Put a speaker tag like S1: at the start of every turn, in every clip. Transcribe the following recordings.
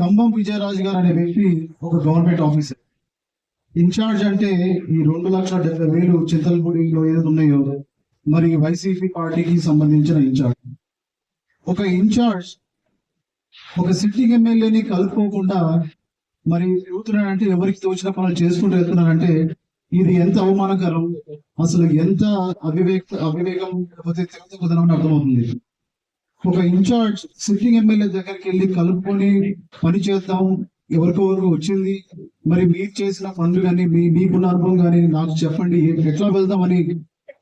S1: కంబం విజయరాజు గారు అనే వ్యక్తి ఒక గవర్నమెంట్ ఆఫీసర్. ఇన్ఛార్జ్ అంటే ఈ రెండు లక్షల డెబ్బై వేలు చింతలపూడిలో ఏదో ఉన్నాయో మరి వైసీపీ పార్టీకి సంబంధించిన ఇన్ఛార్జ్. ఒక ఇన్ఛార్జ్ ఒక సిట్టింగ్ ఎమ్మెల్యేని కలుపుకోకుండా మరి అంటే ఎవరికి తోచిన పనులు చేసుకుంటూ వెళ్తున్నారంటే ఇది ఎంత అవమానకరం అసలు ఎంత అవివేక అవివేకం లేకపోతే తెలియకుదనం అర్థమవుతుంది. ఒక ఇన్ఛార్జ్ సిట్టింగ్ ఎమ్మెల్యే దగ్గరికి వెళ్ళి కలుపుకొని పని చేద్దాం ఎవరికో వరకు వచ్చింది. మరి మీరు చేసిన పనులు కానీ మీ మీకున్న అనుభవం కానీ నాకు చెప్పండి ఎట్లా వెళ్దామని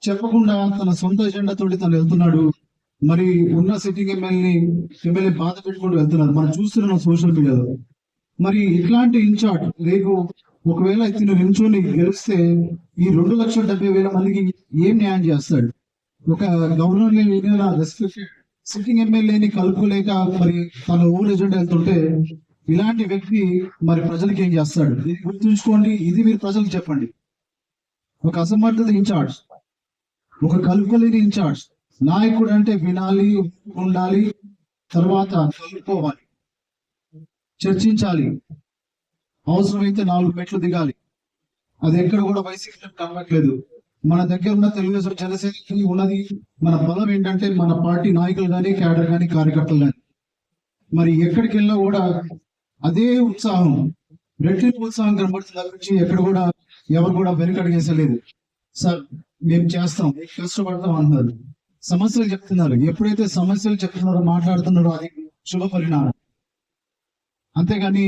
S1: చెప్పకుండా తన సొంత ఎజెండా తోటి తను వెళ్తున్నాడు. మరి ఉన్న సిట్టింగ్ ఎమ్మెల్యేని ఎమ్మెల్యే బాధ పెట్టుకుంటూ వెళ్తున్నారు మనం చూస్తున్నాం సోషల్ మీడియాలో. మరి ఇట్లాంటి ఇన్ఛార్జ్ రేపు ఒకవేళ ఇతను నిల్చొని గెలిస్తే ఈ రెండు లక్షల డెబ్బై వేల మందికి ఏం న్యాయం చేస్తాడు? ఒక గవర్నర్ రెస్పెక్టెడ్ సిట్టింగ్ ఎమ్మెల్యేని కలుపుకోలేక మరి తన ఊరు ఎజెండా వెళ్తుంటే ఇలాంటి వ్యక్తి మరి ప్రజలకి ఏం చేస్తాడు? ఇది గుర్తుంచుకోండి. ఇది మీరు ప్రజలకు చెప్పండి. ఒక అసమర్థత ఇన్ఛార్జ్ ఒక కలుపుకోలేని ఇన్ఛార్జ్ నాయకుడు అంటే వినాలి ఉండాలి తర్వాత కలుపుకోవాలి. చర్చించాలి. అవసరమైతే నాలుగు మెట్లు దిగాలి. అది ఎక్కడ కూడా వైసీపీ కనబట్లేదు మన దగ్గర ఉన్న తెలుగుదేశం జనసేనకి ఉన్నది మన బలం ఏంటంటే మన పార్టీ నాయకులు కానీ క్యాడర్ కానీ కార్యకర్తలు కానీ మరి ఎక్కడికి వెళ్ళినా కూడా అదే ఉత్సాహం. రెట్టింపు ఉత్సాహం కనబడుతుంది గురించి ఎక్కడ కూడా ఎవరు కూడా వెనుకడిగేసలేదు సార్ మేము చేస్తాం. కష్టపడతాం అంటున్నారు సమస్యలు చెప్తున్నారు. ఎప్పుడైతే సమస్యలు చెప్తున్నారో మాట్లాడుతున్నారో అది శుభ పరిణామం. అంతేగాని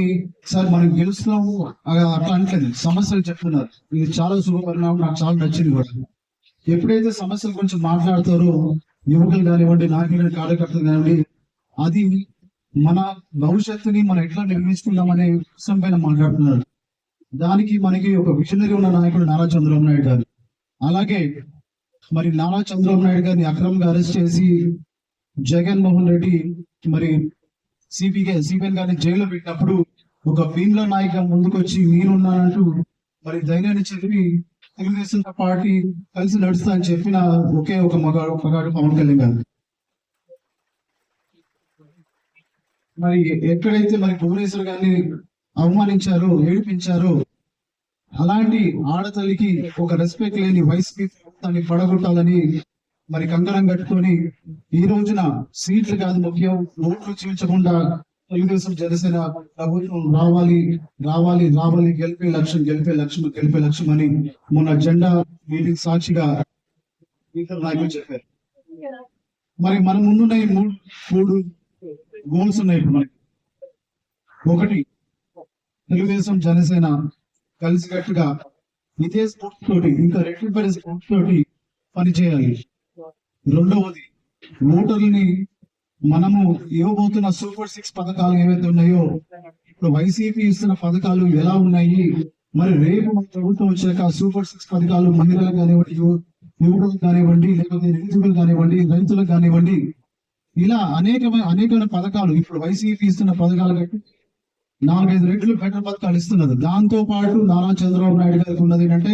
S1: సార్ మనం గెలుస్తున్నాము. అట్లా అంటలేదు సమస్యలు చెప్తున్నారు. ఇది చాలా శుభపరిణామం. నాకు చాలా నచ్చింది కూడా. ఎప్పుడైతే సమస్యలు కొంచెం మాట్లాడతారో యువకులు కానివ్వండి నాయకులు కార్యకర్తలు కానివ్వండి అది మన భవిష్యత్తుని మనం ఎట్లా నిర్మించుకుందామనే విషయం పైన మాట్లాడుతున్నారు. దానికి మనకి ఒక విజనరీ ఉన్న నాయకుడు నారా చంద్రబాబు నాయుడు గారు. అలాగే మరి నారా చంద్రబాబు నాయుడు గారిని అక్రమంగా అరెస్ట్ చేసి జగన్మోహన్ రెడ్డి మరి సిపిగా సిపిఎన్ గారిని జైల్లో పెట్టినప్పుడు ఒక భీమ్ల నాయక ముందుకొచ్చి నేనున్నానంటూ మరి ధైర్యాన్ని చెప్పి తెలుగుదేశం పార్టీ కలిసి నడుస్తా అని చెప్పిన ఒకే ఒక మగాడు మగాడు పవన్ కళ్యాణ్ గారు. మరి ఎక్కడైతే మరి భువనేశ్వర్ గారిని అవమానించారో ఏడిపించారో అలాంటి ఆడతల్లికి ఒక రెస్పెక్ట్ లేని వైసీపీ ప్రభుత్వాన్ని పడగొట్టాలని మరి కంకణం కట్టుకొని ఈ రోజున సీట్లు కాదు ముఖ్యం ఓట్లు చీల్చకుండా తెలుగుదేశం జనసేన ప్రభుత్వం రావాలి రావాలి రావాలి గెలిపే లక్ష్యం గెలిపే లక్ష్యం గెలిపే లక్ష్యం అని మొన్న జెండా మీటింగ్ సాక్షిగా నాయకులు చెప్పారు. మరి మన ముందున్న ఈ మూడు మూడు గోల్స్ ఉన్నాయి ఇప్పుడు మనకి. ఒకటి తెలుగుదేశం జనసేన కలిసికట్టుగా ఇదే స్ఫూర్తితోటి ఇంకా రెట్టింపైన స్ఫూర్తితోటి పనిచేయాలి. రెండవది ఓటర్లని మనము ఇవ్వబోతున్న సూపర్ సిక్స్ పథకాలు ఏవైతే ఉన్నాయో ఇప్పుడు వైసీపీ ఇస్తున్న పథకాలు ఎలా ఉన్నాయి? మరి రేపు మన ప్రభుత్వం వచ్చాక సూపర్ సిక్స్ పథకాలు మహిళలకు కానివ్వండి యువకులకు కానివ్వండి లేకపోతే నిరుద్యోగులు కానివ్వండి రైతులకు కానివ్వండి ఇలా అనేకమైన అనేకమైన పథకాలు ఇప్పుడు వైసీపీ ఇస్తున్న పథకాలు నాలుగైదు రెట్లు బెటర్ పథకాలు ఇస్తున్నారు దాంతో పాటు నారా చంద్రబాబు నాయుడు గారికి ఉన్నది ఏంటంటే